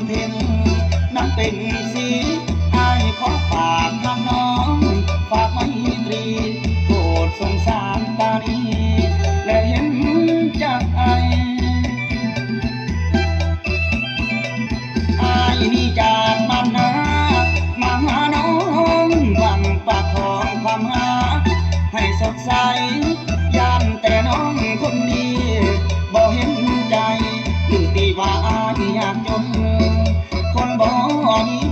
ำเพ็ญนั่นเป็นสีไอ้ขอฝากทางน้อง ฝากไม่ตรีโปรดสงสารตานีและเห็นจากไอ้นี่จากบ้านนามาหาน้องหวังปากของความหาให้สดใส on